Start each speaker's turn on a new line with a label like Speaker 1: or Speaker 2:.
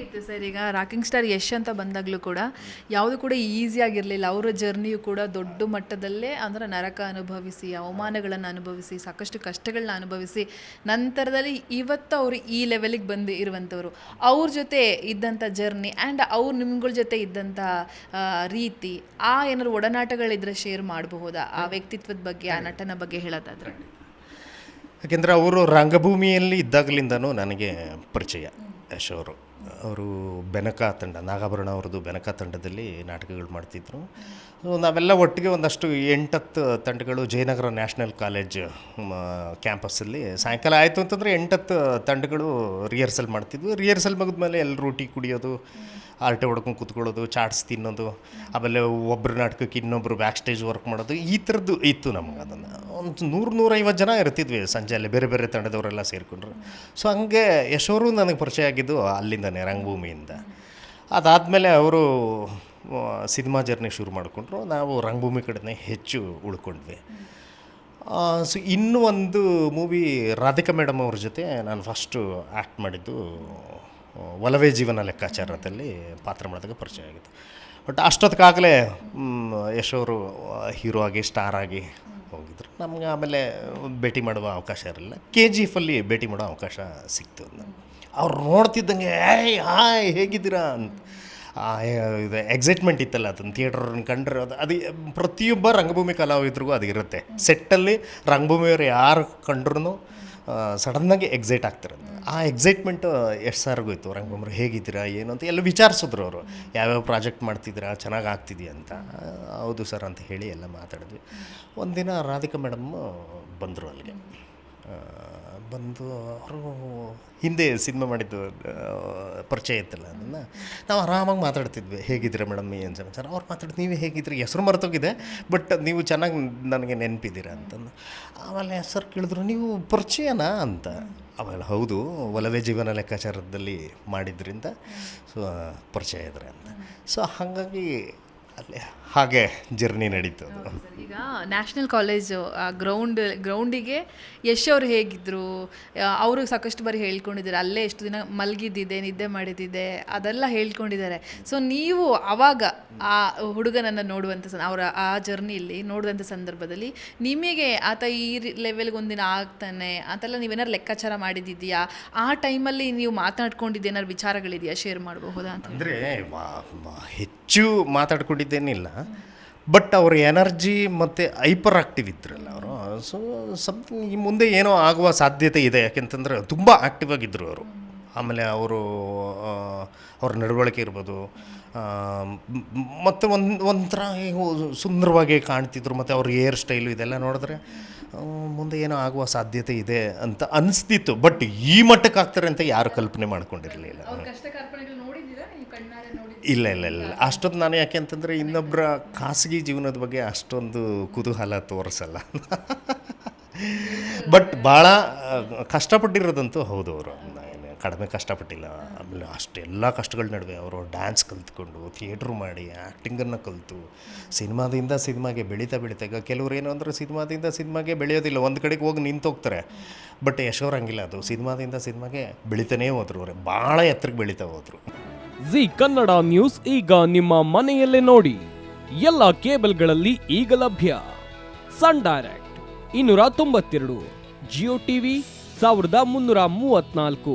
Speaker 1: ಹೇಗಿತ್ತು ಸರ್. ಈಗ rocking star Yash ಅಂತ ಬಂದಾಗಲೂ ಕೂಡ ಯಾವುದು ಕೂಡ ಈಸಿ ಆಗಿರಲಿಲ್ಲ. ಅವರ ಜರ್ನಿಯು ಕೂಡ ದೊಡ್ಡ ಮಟ್ಟದಲ್ಲೇ ಅಂದರೆ ನರಕ ಅನುಭವಿಸಿ, ಅವಮಾನಗಳನ್ನು ಅನುಭವಿಸಿ, ಸಾಕಷ್ಟು ಕಷ್ಟಗಳನ್ನ ಅನುಭವಿಸಿ, ನಂತರದಲ್ಲಿ ಇವತ್ತು ಅವರು ಈ ಲೆವೆಲಿಗೆ ಬಂದು ಇರುವಂಥವ್ರು. ಅವ್ರ ಜೊತೆ ಇದ್ದಂಥ ಜರ್ನಿ ಆ್ಯಂಡ್ ಅವ್ರು ನಿಮ್ಗಳ ಜೊತೆ ಇದ್ದಂಥ ರೀತಿ ಆ ಏನಾದ್ರು ಒಡನಾಟಗಳಿದ್ರೆ ಶೇರ್ ಮಾಡಬಹುದಾ? ಆ ವ್ಯಕ್ತಿತ್ವದ ಬಗ್ಗೆ, ಆ ನಟನ ಬಗ್ಗೆ ಹೇಳೋದಾದ್ರೆ.
Speaker 2: ಯಾಕೆಂದರೆ ಅವರು ರಂಗಭೂಮಿಯಲ್ಲಿ ಇದ್ದಾಗಲಿಂದನೂ ನನಗೆ ಪರಿಚಯ ಯಶ್ ಅವರು. ಅವರು ಬೆನಕ ತಂಡ, ನಾಗಾಭರಣ ಅವ್ರದ್ದು ಬೆನಕ ತಂಡದಲ್ಲಿ ನಾಟಕಗಳು ಮಾಡ್ತಿದ್ರು. ನಾವೆಲ್ಲ ಒಟ್ಟಿಗೆ ಒಂದಷ್ಟು ಎಂಟತ್ತು ತಂಡಗಳು ಜಯನಗರ ನ್ಯಾಷನಲ್ ಕಾಲೇಜ್ ಕ್ಯಾಂಪಸ್ಸಲ್ಲಿ ಸಾಯಂಕಾಲ ಆಯಿತು ಅಂತಂದರೆ ಎಂಟತ್ತು ತಂಡಗಳು ರಿಹರ್ಸಲ್ ಮಾಡ್ತಿದ್ವು. ರಿಹರ್ಸಲ್ ಮುಗಿದ್ಮೇಲೆ ಎಲ್ಲರೂ ಟೀ ಕುಡಿಯೋದು, ಆರ್ಟೆ ಹೊಡ್ಕೊಂಡು ಕೂತ್ಕೊಳ್ಳೋದು, ಚಾಟ್ಸ್ ತಿನ್ನೋದು, ಆಮೇಲೆ ಒಬ್ಬರು ನಾಟಕಕ್ಕೆ ಇನ್ನೊಬ್ಬರು ಬ್ಯಾಕ್ ಸ್ಟೇಜ್ ವರ್ಕ್ ಮಾಡೋದು, ಈ ಥರದ್ದು ಇತ್ತು ನಮಗೆ ಅದನ್ನು. ಒಂದು ನೂರು ನೂರೈವತ್ತು ಜನ ಇರ್ತಿದ್ವಿ ಸಂಜೆಯಲ್ಲಿ, ಬೇರೆ ಬೇರೆ ತಂಡದವರೆಲ್ಲ ಸೇರಿಕೊಂಡ್ರು. ಸೊ ಹಂಗೆ ಯಶೋರು ನನಗೆ ಪರಿಚಯ ಆಗಿದ್ದು ಅಲ್ಲಿಂದನೇ, ರಂಗಭೂಮಿಯಿಂದ. ಅದಾದಮೇಲೆ ಅವರು ಸಿನಿಮಾ ಜರ್ನಿ ಶುರು ಮಾಡಿಕೊಂಡ್ರು. ನಾವು ರಂಗಭೂಮಿ ಕಡೆನೇ ಹೆಚ್ಚು ಉಳ್ಕೊಂಡ್ವಿ. ಸೊ ಇನ್ನೂ ಒಂದು ಮೂವಿ ರಾಧಿಕಾ ಮೇಡಮ್ ಅವ್ರ ಜೊತೆ ನಾನು ಫಸ್ಟು ಆ್ಯಕ್ಟ್ ಮಾಡಿದ್ದು, ಒಲವೇ ಜೀವನ ಲೆಕ್ಕಾಚಾರದಲ್ಲಿ ಪಾತ್ರ ಮಾಡಿದಾಗ ಪರಿಚಯ ಆಗಿತ್ತು. ಬಟ್ ಅಷ್ಟೊತ್ತಿಗಾಗಲೇ ಯಶೋರು ಹೀರೋ ಆಗಿ ಸ್ಟಾರ್ ಆಗಿ ಹೋಗಿದ್ರು. ನಮ್ಗೆ ಆಮೇಲೆ ಭೇಟಿ ಮಾಡುವ ಅವಕಾಶ ಇರಲಿಲ್ಲ. ಕೆ ಜಿ ಎಫಲ್ಲಿ ಭೇಟಿ ಮಾಡೋ ಅವಕಾಶ ಸಿಕ್ತು. ಅವ್ರು ನೋಡ್ತಿದ್ದಂಗೆ, ಏಯ್, ಹಾಯ್, ಹೇಗಿದ್ದೀರಾ? ಅಂತ. ಇದು ಎಕ್ಸೈಟ್ಮೆಂಟ್ ಇತ್ತಲ್ಲ ಅದನ್ನು ಥಿಯೇಟ್ರನ್ನ ಕಂಡ್ರೆ ಅದು ಅದು ಪ್ರತಿಯೊಬ್ಬ ರಂಗಭೂಮಿ ಕಲಾವಿದ್ರಿಗೂ ಅದು ಇರುತ್ತೆ. ಸೆಟ್ಟಲ್ಲಿ ರಂಗಭೂಮಿಯವರು ಯಾರು ಕಂಡ್ರೂ ಸಡನ್ನಾಗಿ ಎಕ್ಸೈಟ್ ಆಗ್ತಿರೋದು. ಆ ಎಕ್ಸೈಟ್ಮೆಂಟ್ ಎಷ್ಟು ಸಾರಿಗೂ ಇತ್ತು? ರಂಗಮ್ರು ಹೇಗಿದ್ದೀರಾ, ಏನು ಅಂತ ಎಲ್ಲ ವಿಚಾರಿಸಿದ್ರು ಅವರು. ಯಾವ್ಯಾವ ಪ್ರಾಜೆಕ್ಟ್ ಮಾಡ್ತಿದ್ದೀರಾ, ಚೆನ್ನಾಗಿ ಆಗ್ತಿದೆಯಾ ಅಂತ. ಹೌದು ಸರ್ ಅಂತ ಹೇಳಿ ಎಲ್ಲ ಮಾತಾಡಿದ್ವಿ. ಒಂದಿನ ರಾಧಿಕಾ ಮೇಡಮ್ಮು ಬಂದರು ಅಲ್ಲಿಗೆ. ಬಂದು ಅವರು ಹಿಂದೆ ಸಿನಿಮಾ ಮಾಡಿದ್ದು ಪರಿಚಯ ಇತ್ತಲ್ಲ ಅದನ್ನು. ನಾವು ಆರಾಮಾಗಿ ಮಾತಾಡ್ತಿದ್ವಿ. ಹೇಗಿದ್ದೀರಾ ಮೇಡಮ್, ಏನು ಸಮಾಚಾರ? ಅವ್ರು ಮಾತಾಡಿದ್ ನೀವು ಹೇಗಿದ್ರಿ ಹೆಸರು ಮರ್ತೋಗಿದೆ ಬಟ್ ನೀವು ಚೆನ್ನಾಗಿ ನನಗೆ ನೆನಪಿದ್ದೀರಾ ಅಂತಂದು. ಆಮೇಲೆ ಹೆಸರು ಕೇಳಿದ್ರು, ನೀವು ಪರಿಚಯನಾ ಅಂತ. ಆಮೇಲೆ ಹೌದು, ಒಲವೇ ಜೀವನ ಲೆಕ್ಕಾಚಾರದಲ್ಲಿ ಮಾಡಿದ್ರಿಂದ, ಸೊ ಪರಿಚಯ ಇದ್ರೆ ಅಂತ ಸೊ ಹಾಗಾಗಿ ಅಲ್ಲೇ ಹಾಗೆ ಜರ್ನಿ ನಡೀತು ಅದು.
Speaker 1: ಈಗ ನ್ಯಾಷನಲ್ ಕಾಲೇಜು ಆ ಗ್ರೌಂಡ್ ಗ್ರೌಂಡಿಗೆ ಯಶ್ ಅವ್ರು ಹೇಗಿದ್ರು ಅವರು ಸಾಕಷ್ಟು ಬಾರಿ ಹೇಳ್ಕೊಂಡಿದ್ದಾರೆ. ಅಲ್ಲೇ ಎಷ್ಟು ದಿನ ಮಲಗಿದ್ದಿದೆ ನಿದ್ದೆ ಮಾಡಿದ್ದಿದೆ ಅದೆಲ್ಲ ಹೇಳ್ಕೊಂಡಿದ್ದಾರೆ. ಸೊ ನೀವು ಅವಾಗ ಆ ಹುಡುಗನನ್ನು ನೋಡುವಂಥ ಸಂ- ಅವರ ಆ ಜರ್ನಿಯಲ್ಲಿ ನೋಡುವಂಥ ಸಂದರ್ಭದಲ್ಲಿ ನಿಮಗೆ ಆತ ಈ ಲೆವೆಲ್ಗೆ ಒಂದಿನ ಆಗ್ತಾನೆ ಅಂತೆಲ್ಲ ನೀವೇನಾರು ಲೆಕ್ಕಾಚಾರ ಮಾಡಿದ್ದಿದೆಯಾ? ಆ ಟೈಮಲ್ಲಿ ನೀವು ಮಾತನಾಡ್ಕೊಂಡಿದ್ದು ಏನಾದ್ರು ವಿಚಾರಗಳಿದೆಯಾ? ಶೇರ್ ಮಾಡಬಹುದಾ ಅಂತ.
Speaker 2: ಅಂದರೆ ಹೆಚ್ಚು ಮಾತಾಡ್ಕೊಂಡಿದ್ದೇನಿಲ್ಲ. ಬಟ್ ಅವ್ರ ಎನರ್ಜಿ ಮತ್ತು ಹೈಪರ್ ಆಕ್ಟಿವ್ ಇದ್ರಲ್ಲ ಅವರು. ಸೊ ಸಮಥಿಂಗ್ ಈ ಮುಂದೆ ಏನೋ ಆಗುವ ಸಾಧ್ಯತೆ ಇದೆ. ಯಾಕೆಂತಂದರೆ ತುಂಬ ಆಕ್ಟಿವ್ ಆಗಿದ್ದರು ಅವರು. ಆಮೇಲೆ ಅವರು ಅವ್ರ ನಡವಳಿಕೆ ಇರ್ಬೋದು. ಮತ್ತು ಒಂದು, ಒಂಥರ ಸುಂದರವಾಗಿ ಕಾಣ್ತಿದ್ರು. ಮತ್ತು ಅವ್ರ ಏರ್ ಸ್ಟೈಲು ಇದೆಲ್ಲ ನೋಡಿದ್ರೆ ಮುಂದೆ ಏನೋ ಆಗುವ ಸಾಧ್ಯತೆ ಇದೆ ಅಂತ ಅನಿಸ್ತಿತ್ತು. ಬಟ್ ಈ ಮಟ್ಟಕ್ಕೆ ಆಗ್ತಾರೆ ಅಂತ ಯಾರು ಕಲ್ಪನೆ ಮಾಡ್ಕೊಂಡಿರಲಿಲ್ಲ. ಇಲ್ಲ ಇಲ್ಲ ಇಲ್ಲ. ಅಷ್ಟೊಂದು ನಾನು ಯಾಕೆ ಅಂತಂದರೆ ಇನ್ನೊಬ್ಬರ ಖಾಸಗಿ ಜೀವನದ ಬಗ್ಗೆ ಅಷ್ಟೊಂದು ಕುತೂಹಲ ತೋರಿಸಲ್ಲ. ಬಟ್ ಭಾಳ ಕಷ್ಟಪಟ್ಟಿರೋದಂತೂ ಹೌದು ಅವರು. ಕಡಿಮೆ ಕಷ್ಟಪಟ್ಟಿಲ್ಲ. ಆಮೇಲೆ ಅಷ್ಟೆಲ್ಲ ಕಷ್ಟಗಳ ನಡುವೆ ಅವರು ಡ್ಯಾನ್ಸ್ ಕಲ್ತ್ಕೊಂಡು, ಥಿಯೇಟ್ರ್ ಮಾಡಿ, ಆ್ಯಕ್ಟಿಂಗನ್ನು ಕಲಿತು, ಸಿನಿಮಾದಿಂದ ಸಿನಿಮಾಗೆ ಬೆಳೀತಾ ಬೆಳೀತಾ, ಈಗ ಕೆಲವ್ರು ಏನು ಅಂದರೆ ಸಿನಿಮಾದಿಂದ ಸಿನಿಮಾಗೆ ಬೆಳೆಯೋದಿಲ್ಲ, ಒಂದು ಕಡೆಗೆ ಹೋಗಿ ನಿಂತೋಗ್ತಾರೆ ಬಟ್ ಯಶೋರ್ ಹಂಗಿಲ್ಲ, ಅದು ಸಿನಿಮಾದಿಂದ ಸಿನಿಮಾಗೆ ಬೆಳೀತಾನೇ ಹೋದ್ರು ಅವರೇ, ಭಾಳ ಎತ್ತರಕ್ಕೆ ಬೆಳೀತಾ ಹೋದರು.
Speaker 3: ಜಿ ಕನ್ನಡ ನ್ಯೂಸ್ ಈಗ ನಿಮ್ಮ ಮನೆಯಲ್ಲೇ ನೋಡಿ, ಎಲ್ಲ ಕೇಬಲ್ಗಳಲ್ಲಿ ಈಗ ಲಭ್ಯ. ಸನ್ ಡೈರೆಕ್ಟ್, ಇನ್ನೂರ ತೊಂಬತ್ತೆರಡು, ಜಿಯೋ ಟಿವಿ, ಸಾವಿರದ ಮುನ್ನೂರ ಮೂವತ್ನಾಲ್ಕು